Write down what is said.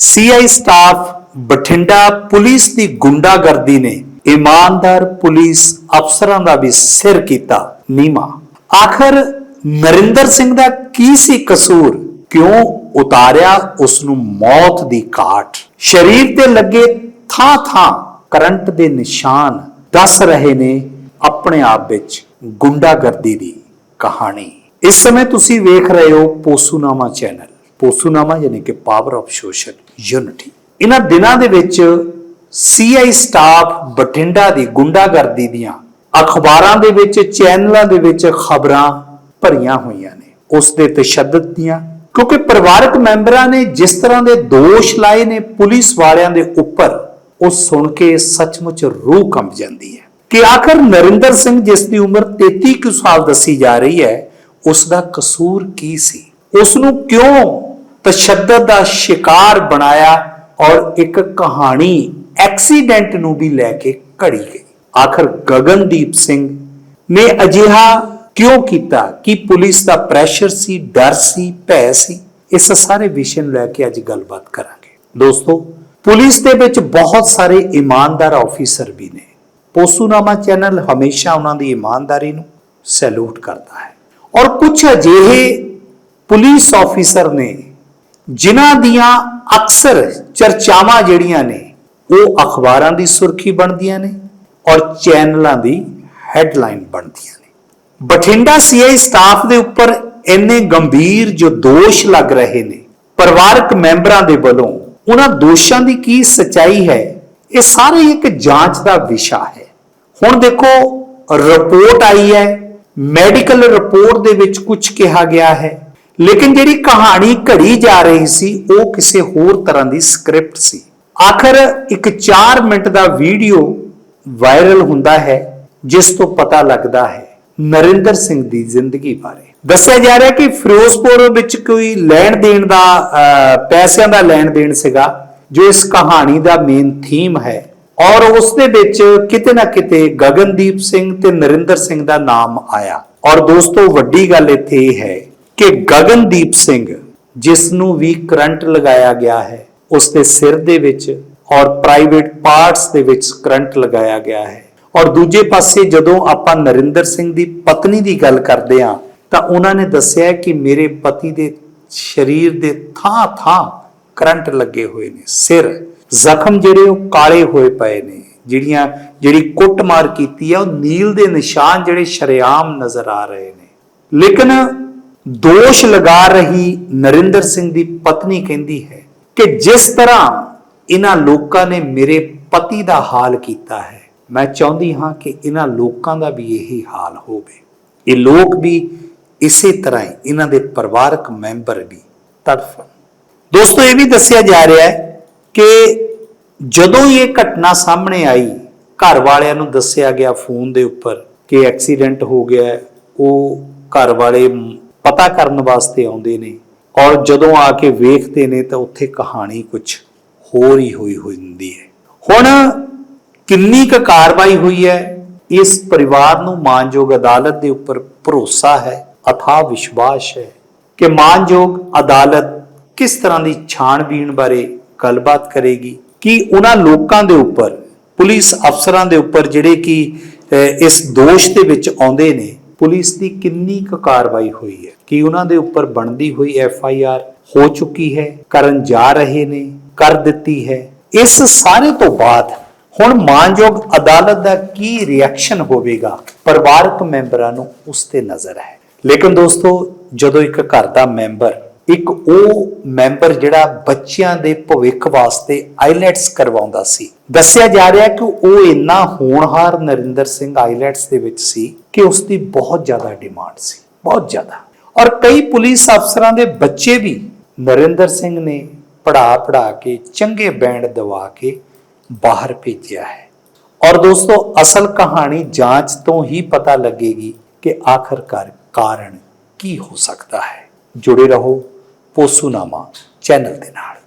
CI staff Bathinda police ਦੀ ਗੁੰਡਾਗਰਦੀ ਨੇ ਇਮਾਨਦਾਰ ਪੁਲਿਸ ਅਫਸਰਾਂ ਦਾ ਵੀ ਸਿਰ ਕੀਤਾ ਨੀਮਾ। ਆਖਰ ਨਰਿੰਦਰ ਸਿੰਘ ਦਾ ਕੀ ਸੀ ਕਸੂਰ? ਕਿਉਂ ਉਤਾਰਿਆ ਉਸ ਨੂੰ ਮੌਤ ਦੀ ਘਾਟ? ਸਰੀਰ ਤੇ ਲੱਗੇ ਥਾਂ ਥਾਂ ਕਰੰਟ ਦੇ ਨਿਸ਼ਾਨ ਦੱਸ ਰਹੇ ਨੇ ਆਪਣੇ ਆਪ ਵਿੱਚ ਗੁੰਡਾਗਰਦੀ ਦੀ ਕਹਾਣੀ। ਇਸ ਸਮੇਂ ਤੁਸੀਂ ਵੇਖ ਰਹੇ ਹੋ ਪੋਸੂਨਾਮਾ ਚੈਨਲ। ਪੋਸੂਨਾਮਾ ਯਾਨੀ ਕਿ ਪਾਵਰ ਆਫ ਸੋਸ਼ਲ ਯੂਨਿਟੀ ਇਹਨਾਂ ਦਿਨਾਂ ਦੇ ਵਿੱਚ ਸੀਆਈ ਸਟਾਫ ਬਠਿੰਡਾ ਦੀ ਗੁੰਡਾਗਰਦੀ ਦੀਆਂ ਅਖਬਾਰਾਂ ਦੇ ਵਿੱਚ, ਚੈਨਲਾਂ ਦੇ ਵਿੱਚ ਖਬਰਾਂ ਭਰੀਆਂ ਹੋਈਆਂ ਨੇ। ਉਸ ਦੇ ਤਸ਼ੱਦਦ ਦੀਆਂ, ਕਿਉਂਕਿ ਪਰਿਵਾਰਕ ਮੈਂਬਰਾਂ ਨੇ ਜਿਸ ਤਰ੍ਹਾਂ ਦੇ ਦੋਸ਼ ਲਾਏ ਨੇ ਪੁਲਿਸ ਵਾਲਿਆਂ ਦੇ ਉੱਪਰ, ਉਹ ਸੁਣ ਕੇ ਸੱਚਮੁੱਚ ਰੂਹ ਕੰਬ ਜਾਂਦੀ ਹੈ। ਕਿ ਆਖਰ ਨਰਿੰਦਰ ਸਿੰਘ ਜਿਸ ਦੀ ਉਮਰ 33 ਕੁ ਸਾਲ ਦੱਸੀ ਜਾ ਰਹੀ ਹੈ, ਉਸ ਦਾ ਕਸੂਰ ਕੀ ਸੀ? ਉਸ ਨੂੰ ਕਿਉਂ ਤਸ਼ੱਦਦ ਦਾ ਸ਼ਿਕਾਰ ਬਣਾਇਆ ਔਰ ਇੱਕ ਕਹਾਣੀ ਐਕਸੀਡੈਂਟ ਨੂੰ ਵੀ ਲੈ ਕੇ ਘੜੀ ਗਈ। ਆਖਰ ਗਗਨਦੀਪ ਸਿੰਘ ਨੇ ਅਜਿਹਾ ਕਿਉਂ ਕੀਤਾ ਕਿ ਪੁਲਿਸ ਦਾ ਪ੍ਰੈਸ਼ਰ ਸੀ, ਡਰ ਸੀ, ਭੈ ਸੀ? ਇਸ ਸਾਰੇ ਵਿਸ਼ੇ ਨੂੰ ਲੈ ਕੇ ਅੱਜ ਗੱਲਬਾਤ ਕਰਾਂਗੇ। ਦੋਸਤੋ, ਪੁਲਿਸ ਦੇ ਵਿੱਚ ਬਹੁਤ ਸਾਰੇ ਇਮਾਨਦਾਰ ਆਫੀਸਰ ਵੀ ਨੇ। ਪੋਸੂਨਾਮਾ ਚੈਨਲ ਹਮੇਸ਼ਾ ਉਹਨਾਂ ਦੀ ਇਮਾਨਦਾਰੀ ਨੂੰ ਸੈਲੂਟ ਕਰਦਾ ਹੈ। ਔਰ ਕੁਝ ਅਜਿਹੇ ਪੁਲਿਸ ਆਫੀਸਰ ਨੇ ਜਿਨ੍ਹਾਂ ਦੀਆਂ ਅਕਸਰ ਚਰਚਾਵਾਂ ਜਿਹੜੀਆਂ ਨੇ, ਉਹ ਅਖਬਾਰਾਂ ਦੀ ਸੁਰਖੀ ਬਣਦੀਆਂ ਨੇ ਔਰ ਚੈਨਲਾਂ ਦੀ ਹੈਡਲਾਈਨ ਬਣਦੀਆਂ ਨੇ। ਬਠਿੰਡਾ ਸੀਆਈ ਸਟਾਫ ਦੇ ਉੱਪਰ ਇੰਨੇ ਗੰਭੀਰ ਜੋ ਦੋਸ਼ ਲੱਗ ਰਹੇ ਨੇ, ਪਰਿਵਾਰਕ ਮੈਂਬਰਾਂ ਦੇ ਵੱਲੋਂ ਉਹਨਾਂ ਦੋਸ਼ਾਂ ਦੀ ਕੀ ਸਚਾਈ ਹੈ, ਇਹ ਸਾਰੇ ਇੱਕ ਜਾਂਚ ਦਾ ਵਿਸ਼ਾ ਹੈ। ਹੁਣ ਦੇਖੋ, ਰਿਪੋਰਟ ਆਈ ਹੈ, ਮੈਡੀਕਲ ਰਿਪੋਰਟ ਦੇ ਵਿੱਚ ਕੁਝ ਕਿਹਾ ਗਿਆ ਹੈ। ਲੇਕਿਨ ਜਿਹੜੀ ਕਹਾਣੀ ਘੜੀ ਜਾ ਰਹੀ ਸੀ, ਉਹ ਕਿਸੇ ਹੋਰ ਤਰ੍ਹਾਂ ਦੀ ਸਕ੍ਰਿਪਟ ਸੀ। ਆਖਰ ਇੱਕ 4 ਮਿੰਟ ਦਾ ਵੀਡੀਓ ਵਾਇਰਲ ਹੁੰਦਾ ਹੈ, ਜਿਸ ਤੋਂ ਪਤਾ ਲੱਗਦਾ ਹੈ ਨਰਿੰਦਰ ਸਿੰਘ ਦੀ ਜ਼ਿੰਦਗੀ ਬਾਰੇ। ਦੱਸਿਆ ਜਾ ਰਿਹਾ ਕਿ ਫਿਰੋਜ਼ਪੁਰ ਵਿੱਚ ਕੋਈ ਲੈਣ ਦੇਣ ਦਾ ਪੈਸਿਆਂ ਦਾ ਲੈਣ ਦੇਣ ਸੀਗਾ, ਜੋ ਇਸ ਕਹਾਣੀ ਦਾ ਮੇਨ ਥੀਮ ਹੈ। ਔਰ ਉਸ ਦੇ ਵਿੱਚ ਕਿਤੇ ਨਾ ਕਿਤੇ ਗਗਨਦੀਪ ਸਿੰਘ ਤੇ ਨਰਿੰਦਰ ਸਿੰਘ ਦਾ ਨਾਮ ਆਇਆ। ਔਰ ਦੋਸਤੋ, ਵੱਡੀ ਗੱਲ ਇੱਥੇ ਇਹ ਹੈ ਕਿ ਗਗਨਦੀਪ ਸਿੰਘ, ਜਿਸ ਨੂੰ ਵੀ ਕਰੰਟ ਲਗਾਇਆ ਗਿਆ ਹੈ ਉਸ ਦੇ ਸਿਰ ਦੇ ਵਿੱਚ ਔਰ ਪ੍ਰਾਈਵੇਟ ਪਾਰਟਸ ਦੇ ਵਿੱਚ ਕਰੰਟ ਲਗਾਇਆ ਗਿਆ ਹੈ। ਔਰ ਦੂਜੇ ਪਾਸੇ ਜਦੋਂ ਆਪਾਂ ਨਰਿੰਦਰ ਸਿੰਘ ਦੀ ਪਤਨੀ ਦੀ ਗੱਲ ਕਰਦੇ ਹਾਂ, ਤਾਂ ਉਹਨਾਂ ਨੇ ਦੱਸਿਆ ਕਿ ਮੇਰੇ ਪਤੀ ਦੇ ਸਰੀਰ ਦੇ ਥਾਂ ਥਾਂ ਕਰੰਟ ਲੱਗੇ ਹੋਏ ਨੇ। ਸਿਰ ਜ਼ਖਮ ਜਿਹੜੇ ਉਹ ਕਾਲੇ ਹੋਏ ਪਏ ਨੇ, ਜਿਹੜੀਆਂ, ਜਿਹੜੀ ਕੁੱਟਮਾਰ ਕੀਤੀ ਆ ਉਹ ਨੀਲ ਦੇ ਨਿਸ਼ਾਨ ਜਿਹੜੇ ਸ਼ਰੇਆਮ ਨਜ਼ਰ ਆ ਰਹੇ ਨੇ। ਲੇਕਿਨ ਦੋਸ਼ ਲਗਾ ਰਹੀ ਨਰਿੰਦਰ ਸਿੰਘ ਦੀ ਪਤਨੀ ਕਹਿੰਦੀ ਹੈ ਕਿ ਜਿਸ ਤਰ੍ਹਾਂ ਇਹਨਾਂ ਲੋਕਾਂ ਨੇ ਮੇਰੇ ਪਤੀ ਦਾ ਹਾਲ ਕੀਤਾ ਹੈ ਮੈਂ ਚਾਹੁੰਦੀ ਹਾਂ ਕਿ ਇਹਨਾਂ ਲੋਕਾਂ ਦਾ ਵੀ ਇਹੀ ਹਾਲ ਹੋਵੇ ਇਹ ਲੋਕ ਵੀ ਇਸੇ ਤਰ੍ਹਾਂ ਹੀ ਇਹਨਾਂ ਦੇ ਪਰਿਵਾਰਕ ਮੈਂਬਰ ਵੀ ਤੜਫਣ ਦੋਸਤੋ ਇਹ ਵੀ ਦੱਸਿਆ ਜਾ ਰਿਹਾ ਹੈ ਕਿ ਜਦੋਂ ਇਹ ਘਟਨਾ ਸਾਹਮਣੇ ਆਈ ਘਰ ਵਾਲਿਆਂ ਨੂੰ ਦੱਸਿਆ ਗਿਆ ਫੋਨ ਦੇ ਉੱਪਰ ਕਿ ਐਕਸੀਡੈਂਟ ਹੋ ਗਿਆ ਉਹ ਘਰ ਵਾਲੇ ਪਤਾ ਕਰਨ ਵਾਸਤੇ ਆਉਂਦੇ ਨੇ ਔਰ ਜਦੋਂ ਆ ਕੇ ਵੇਖਦੇ ਨੇ ਤਾਂ ਉੱਥੇ ਕਹਾਣੀ ਕੁਝ ਹੋਰ ਹੀ ਹੋਈ ਹੋਈ ਹੁੰਦੀ ਹੈ। ਹੁਣ ਕਿੰਨੀ ਕੁ ਕਾਰਵਾਈ ਹੋਈ ਹੈ, ਇਸ ਪਰਿਵਾਰ ਨੂੰ ਮਾਨਯੋਗ ਅਦਾਲਤ ਦੇ ਉੱਪਰ ਭਰੋਸਾ ਹੈ, ਅਥਾ ਵਿਸ਼ਵਾਸ ਹੈ ਕਿ ਮਾਨਯੋਗ ਅਦਾਲਤ ਕਿਸ ਤਰ੍ਹਾਂ ਦੀ ਛਾਣਬੀਣ ਬਾਰੇ ਗੱਲਬਾਤ ਕਰੇਗੀ, ਕਿ ਉਹਨਾਂ ਲੋਕਾਂ ਦੇ ਉੱਪਰ, ਪੁਲਿਸ ਅਫਸਰਾਂ ਦੇ ਉੱਪਰ ਜਿਹੜੇ ਕਿ ਇਸ ਦੋਸ਼ ਦੇ ਵਿੱਚ ਆਉਂਦੇ ਨੇ ਪੁਲਿਸ ਦੀ ਕਿੰਨੀ ਕੁ ਕਾਰਵਾਈ ਹੋਈ ਹੈ? ਕਿ ਉਹਨਾਂ ਦੇ ਉੱਪਰ ਬਣਦੀ ਹੋਈ ਐਫ ਆਈ ਆਰ ਹੋ ਚੁੱਕੀ ਹੈ? ਕਰਨ ਜਾ ਰਹੇ ਨੇ? ਕਰ ਦਿੱਤੀ ਹੈ? ਇਸ ਸਾਰੇ ਤੋਂ ਬਾਅਦ ਹੁਣ ਮਾਨਯੋਗ ਅਦਾਲਤ ਦਾ ਕੀ ਰਿਐਕਸ਼ਨ ਹੋਵੇਗਾ? ਪਰਿਵਾਰਕ ਮੈਂਬਰਾਂ ਨੂੰ ਉਸ ਤੇ ਨਜ਼ਰ ਹੈ। ਲੇਕਿਨ ਦੋਸਤੋ, ਜਦੋਂ ਇੱਕ ਘਰ ਦਾ ਮੈਂਬਰ ਇੱਕ ਉਹ ਮੈਂਬਰ ਜਿਹੜਾ ਬੱਚਿਆਂ ਦੇ ਭਵਿੱਖ ਵਾਸਤੇ ਆਈਲੈਟਸ ਕਰਵਾਉਂਦਾ ਸੀ। ਦੱਸਿਆ ਜਾ ਰਿਹਾ ਕਿ ਉਹ ਇੰਨਾ ਹੋਣਹਾਰ ਨਰਿੰਦਰ ਸਿੰਘ ਆਈਲੈਟਸ ਦੇ ਵਿੱਚ ਸੀ ਕਿ ਉਸ ਦੀ ਬਹੁਤ ਜ਼ਿਆਦਾ ਡਿਮਾਂਡ ਸੀ, ਬਹੁਤ ਜ਼ਿਆਦਾ। ਔਰ ਕਈ ਪੁਲਿਸ ਅਫਸਰਾਂ ਦੇ ਬੱਚੇ ਵੀ ਨਰਿੰਦਰ ਸਿੰਘ ਨੇ ਪੜਾ ਪੜਾ ਕੇ, ਚੰਗੇ ਬੈਂਡ ਦਵਾ ਕੇ ਬਾਹਰ ਭੇਜਿਆ ਹੈ। ਔਰ ਦੋਸਤੋ, ਅਸਲ ਕਹਾਣੀ ਜਾਂਚ ਤੋਂ ਹੀ ਪਤਾ ਲੱਗੇਗੀ ਕਿ ਆਖਰਕਾਰ ਕਾਰਨ ਕੀ ਹੋ ਸਕਦਾ ਹੈ। ਜੁੜੇ ਰਹੋ ਪੋਸੂਨਾਮਾ ਚੈਨਲ ਦੇ ਨਾਲ।